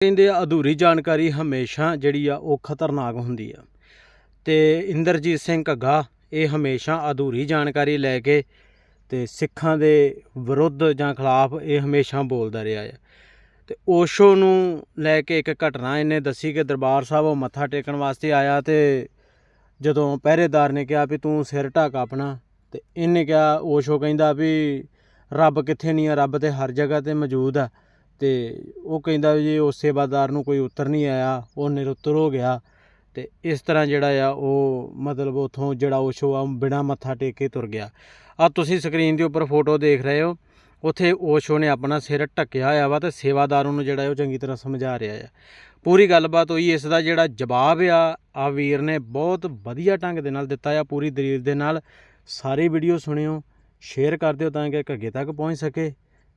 ਕਹਿੰਦੇ ਆ, ਅਧੂਰੀ ਜਾਣਕਾਰੀ ਹਮੇਸ਼ਾ ਜਿਹੜੀ ਆ, ਉਹ ਖਤਰਨਾਕ ਹੁੰਦੀ ਆ। ਤੇ ਇੰਦਰਜੀਤ ਸਿੰਘ ਘੱਗਾ, ਇਹ ਹਮੇਸ਼ਾ ਅਧੂਰੀ ਜਾਣਕਾਰੀ ਲੈ ਕੇ ਤੇ ਸਿੱਖਾਂ ਦੇ ਵਿਰੁੱਧ ਜਾਂ ਖਿਲਾਫ ਇਹ ਹਮੇਸ਼ਾ ਬੋਲਦਾ ਰਿਹਾ ਹੈ ਤੇ ਓਸ਼ੋ ਨੂੰ ਲੈ ਕੇ ਇੱਕ ਘਟਨਾ ਇਹਨੇ ਦੱਸੀ ਕਿ ਦਰਬਾਰ ਸਾਹਿਬ ਉਹ ਮੱਥਾ ਟੇਕਣ ਵਾਸਤੇ ਆਇਆ ਤੇ ਜਦੋਂ ਪਹਿਰੇਦਾਰ ਨੇ ਕਿਹਾ ਵੀ ਤੂੰ ਸਿਰ ਢੱਕ ਆਪਣਾ, ਤੇ ਇਹਨੇ ਕਿਹਾ ਓਸ਼ੋ ਕਹਿੰਦਾ ਵੀ ਰੱਬ ਕਿੱਥੇ ਨਹੀਂ ਆ, ਰੱਬ ਤੇ ਹਰ ਜਗ੍ਹਾ ਤੇ ਮੌਜੂਦ ਆ। ਤੇ ਉਹ ਕਹਿੰਦਾ ਵੀ ਜੇ ਉਸ ਸੇਵਾਦਾਰ ਨੂੰ ਕੋਈ ਉੱਤਰ ਨਹੀਂ ਆਇਆ, ਉਹ ਨਿਰੁੱਤਰ ਹੋ ਗਿਆ। ਤੇ ਇਸ ਤਰ੍ਹਾਂ ਜਿਹੜਾ ਆ, ਉਹ ਮਤਲਬ ਉਥੋਂ ਜਿਹੜਾ ਓਸ਼ੋ ਆ ਬਿਨਾ ਮੱਥਾ ਟੇਕ ਕੇ ਤੁਰ ਗਿਆ। ਆ ਤੁਸੀਂ ਸਕਰੀਨ ਦੇ ਉੱਪਰ ਫੋਟੋ ਦੇਖ ਰਹੇ ਹੋ। ਉੱਥੇ ਓਸ਼ੋ ਨੇ ਆਪਣਾ ਸਿਰ ਢੱਕਿਆ ਹੋਇਆ ਵਾ ਤੇ ਸੇਵਾਦਾਰ ਨੂੰ ਜਿਹੜਾ ਉਹ ਚੰਗੀ ਤਰ੍ਹਾਂ ਸਮਝਾ ਰਿਹਾ ਆ। ਪੂਰੀ ਗੱਲਬਾਤ ਹੋਈ, ਇਸ ਦਾ ਜਿਹੜਾ ਜਵਾਬ ਆ ਆ ਵੀਰ ਨੇ ਬਹੁਤ ਵਧੀਆ ਢੰਗ ਦੇ ਨਾਲ ਦਿੱਤਾ ਆ, ਪੂਰੀ ਦਲੀਲ ਦੇ ਨਾਲ। ਸਾਰੀ ਵੀਡੀਓ ਸੁਣਿਓ ਸ਼ੇਅਰ ਕਰ ਦਿਓ ਤਾਂ ਕਿ ਅੱਗੇ ਤੱਕ ਪਹੁੰਚ ਸਕੇ।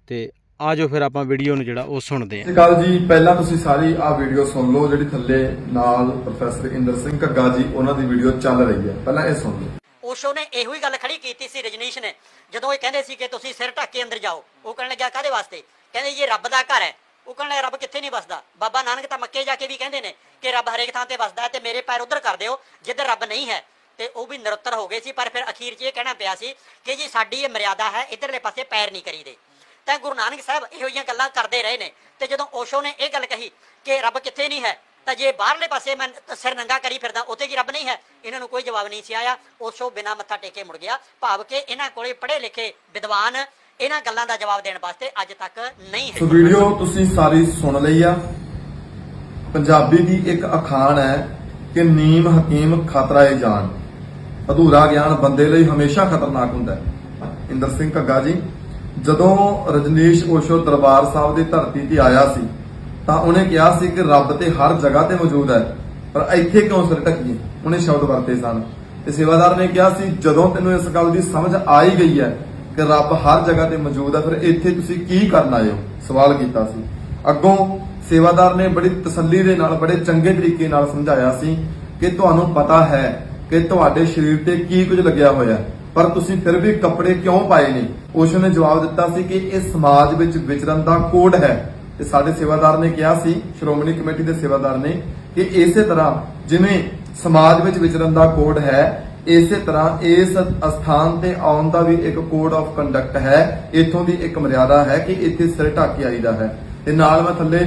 ਤੇ ਆਜੋ ਫਿਰ ਆਪਾਂ ਵੀਡੀਓ ਨੂੰ ਜਿਹੜਾ ਉਹ ਸੁਣਦੇ ਹਾਂ। ਅਕਾਲ ਜੀ। ਪਹਿਲਾਂ ਤੁਸੀਂ ਸਾਰੀ ਆ ਵੀਡੀਓ ਸੁਣ ਲਓ ਜਿਹੜੀ ਥੱਲੇ ਨਾਲ ਪ੍ਰੋਫੈਸਰ ਇੰਦਰ ਸਿੰਘ ਘੱਗਾ ਜੀ ਉਹਨਾਂ ਦੀ ਵੀਡੀਓ ਚੱਲ ਰਹੀ ਹੈ। ਪਹਿਲਾਂ ਇਹ ਸੁਣ ਲਓ। ਓਸ਼ੋ ਨੇ ਇਹੋ ਹੀ ਗੱਲ ਖੜੀ ਕੀਤੀ ਸੀ ਰਜਨੀਸ਼ ਨੇ ਜਦੋਂ ਇਹ ਕਹਿੰਦੇ ਸੀ ਕਿ ਤੁਸੀਂ ਸਿਰ ਢੱਕ ਕੇ ਅੰਦਰ ਜਾਓ। ਉਹ ਕਹਿਣ ਲੱਗਿਆ ਕਾਦੇ ਵਾਸਤੇ? ਕਹਿੰਦੇ ਇਹ ਰੱਬ ਦਾ ਘਰ ਹੈ। ਉਹ ਕਹਿਣ ਲੱਗਾ ਰੱਬ ਕਿੱਥੇ ਨਹੀਂ ਵਸਦਾ? ਬਾਬਾ ਨਾਨਕ ਤਾਂ ਮੱਕੇ ਜਾ ਕੇ ਵੀ ਕਹਿੰਦੇ ਨੇ ਕਿ ਰੱਬ ਹਰੇਕ ਥਾਂ ਤੇ ਵਸਦਾ ਹੈ ਤੇ ਮੇਰੇ ਪੈਰ ਉਧਰ ਕਰ ਦਿਓ ਜਿੱਧਰ ਰੱਬ ਨਹੀਂ ਹੈ। ਤੇ ਉਹ ਵੀ ਨਿਰੁੱਤਰ ਹੋ ਗਏ ਸੀ ਪਰ ਫਿਰ ਅਖੀਰ 'ਚ ਇਹ ਕਹਿਣਾ ਪਿਆ ਸੀ ਕਿ ਜੀ ਸਾਡੀ ਇਹ ਮਰਿਆਦਾ ਹੈ ਇਧਰਲੇ ਪਾਸੇ ਪੈਰ ਨਹੀਂ ਕਰੀਦੇ। ਤਾਂ ਗੁਰੂ ਨਾਨਕ ਸਾਹਿਬ ਇਹੋ ਜਿਹੀਆਂ ਗੱਲਾਂ ਕਰਦੇ ਰਹੇ ਨੇ। ਤੇ ਜਦੋਂ ਓਸ਼ੋ ਨੇ ਇਹ ਗੱਲ ਕਹੀ ਕਿ ਰੱਬ ਕਿੱਥੇ ਨਹੀਂ ਹੈ ਤਾਂ ਜੇ ਬਾਹਰਲੇ ਪਾਸੇ ਮੈਂ ਸਿਰ ਨੰਗਾ ਕਰੀ ਫਿਰਦਾ ਉੱਥੇ ਕੀ ਰੱਬ ਨਹੀਂ ਹੈ? ਇਹਨਾਂ ਨੂੰ ਕੋਈ ਜਵਾਬ ਨਹੀਂ ਸੀ ਆਇਆ। ਓਸ਼ੋ ਬਿਨਾ ਮੱਥਾ ਟੇਕੇ ਮੁੜ ਗਿਆ। ਭਾਵ ਕਿ ਇਹਨਾਂ ਕੋਲੇ ਪੜ੍ਹੇ ਲਿਖੇ ਵਿਦਵਾਨ ਇਹਨਾਂ ਗੱਲਾਂ ਦਾ ਜਵਾਬ ਦੇਣ ਵਾਸਤੇ ਅੱਜ ਤੱਕ ਨਹੀਂ ਸੋ ਹੈ ਵੀਡੀਓ ਤੁਸੀਂ ਸਾਰੀ ਸੁਣ ਲਈ ਆ। ਪੰਜਾਬੀ ਦੀ ਇੱਕ ਅਖਾਣ ਹੈ ਕਿ ਨੀਮ ਹਕੀਮ ਖਤਰਾ ਏ ਜਾਨ। ਅਧੂਰਾ ਗਿਆਨ ਬੰਦੇ ਲਈ ਹਮੇਸ਼ਾ ਖਤਰਨਾਕ ਹੁੰਦਾ ਹੈ। ਇੰਦਰ ਸਿੰਘ ਘੱਗਾ ਜੀ ਜਦੋਂ ਰਜਨੀਸ਼ ਓਸ਼ੋ ਦਰਬਾਰ ਸਾਹਿਬ ਦੀ ਧਰਤੀ ਤੇ ਆਇਆ ਸੀ ਤਾਂ ਉਹਨੇ ਕਿਹਾ ਸੀ ਕਿ ਰੱਬ ਤੇ ਹਰ ਜਗ੍ਹਾ ਤੇ ਮੌਜੂਦ ਹੈ ਪਰ ਇੱਥੇ ਕਿਉਂ ਸਿਰ ਢੱਕੀ ਉਹਨੇ ਸ਼ਬਦ ਵਰਤੇ ਸਨ। ਤੇ ਸੇਵਾਦਾਰ ਨੇ ਕਿਹਾ ਸੀ ਜਦੋਂ ਤੈਨੂੰ ਇਸ ਗੱਲ ਦੀ ਸਮਝ ਆ ਹੀ ਗਈ ਹੈ ਕਿ ਰੱਬ ਹਰ ਜਗ੍ਹਾ ਤੇ ਮੌਜੂਦ ਹੈ ਫਿਰ ਇੱਥੇ ਤੁਸੀਂ ਕੀ ਕਰਨ ਆਏ ਹੋ? ਸਵਾਲ ਕੀਤਾ ਸੀ। ਅੱਗੋਂ ਸੇਵਾਦਾਰ ਨੇ ਬੜੀ ਤਸੱਲੀ ਦੇ ਨਾਲ ਬੜੇ ਚੰਗੇ ਤਰੀਕੇ ਨਾਲ ਸਮਝਾਇਆ ਸੀ ਕਿ ਤੁਹਾਨੂੰ ਪਤਾ ਹੈ ਕਿ ਤੁਹਾਡੇ ਸਰੀਰ ਤੇ ਕੀ ਕੁਝ ਲੱਗਿਆ ਹੋਇਆ ਹੈ, ਪਰ ਤੁਸੀਂ ਫਿਰ ਵੀ ਕੱਪੜੇ ਕਿਉਂ ਪਾਏ ਨੇ ਉਸ ਜਵਾਬ ਦਿੱਤਾ ਸੀ ਕਿ ਇਹ ਸਮਾਜ ਵਿੱਚ ਵਿਚਰਨ ਦਾ ਕੋਡ ਹੈ। ਤੇ ਸਾਡੇ ਸੇਵਾਦਾਰ ਨੇ ਕਿਹਾ ਸੀ, ਸ਼੍ਰੋਮਣੀ ਕਮੇਟੀ ਦੇ ਸੇਵਾਦਾਰ ਨੇ, ਕਿ ਇਸੇ ਤਰ੍ਹਾਂ ਜਿਵੇਂ ਸਮਾਜ ਵਿੱਚ ਵਿਚਰਨ ਦਾ ਕੋਡ ਹੈ, ਇਸੇ ਤਰ੍ਹਾਂ ਇਸ ਅਸਥਾਨ ਤੇ ਆਉਣ ਦਾ ਵੀ ਇੱਕ ਕੋਡ ਆਫ ਕੰਡਕਟ ਹੈ। ਇਥੋਂ ਦੀ ਇੱਕ ਮਰਿਆਦਾ ਹੈ ਕਿ ਇੱਥੇ ਸਿਰ ਢੱਕ ਕੇ ਆਈਦਾ ਹੈ। ਤੇ ਨਾਲ ਮੈਂ ਥੱਲੇ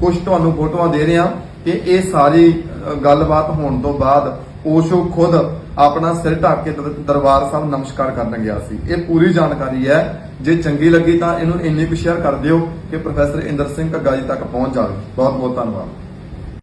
ਕੁਝ ਤੁਹਾਨੂੰ ਫੋਟੋਆਂ ਦੇ ਰਿਹਾ ਕਿ ਇਹ ਸਾਰੀ ਗੱਲਬਾਤ ਹੋਣ ਤੋਂ ਬਾਅਦ ਓਸ਼ੋ ਖੁਦ ਆਪਣਾ ਸਿਰ ਢੱਕ ਕੇ ਦਰਬਾਰ ਸਾਹਿਬ ਨਮਸਕਾਰ ਕਰਨ ਗਿਆ ਸੀ। ਇਹ ਪੂਰੀ ਜਾਣਕਾਰੀ ਹੈ। ਜੇ ਚੰਗੀ ਲੱਗੀ ਤਾਂ ਇਹਨੂੰ ਇੰਨੀ ਕੁ ਸ਼ੇਅਰ ਕਰ ਦਿਓ ਕਿ ਪ੍ਰੋਫੈਸਰ ਇੰਦਰ ਸਿੰਘ ਘੱਗਾ ਜੀ ਤੱਕ ਪਹੁੰਚ ਜਾਵੇ। ਬਹੁਤ ਬਹੁਤ ਧੰਨਵਾਦ।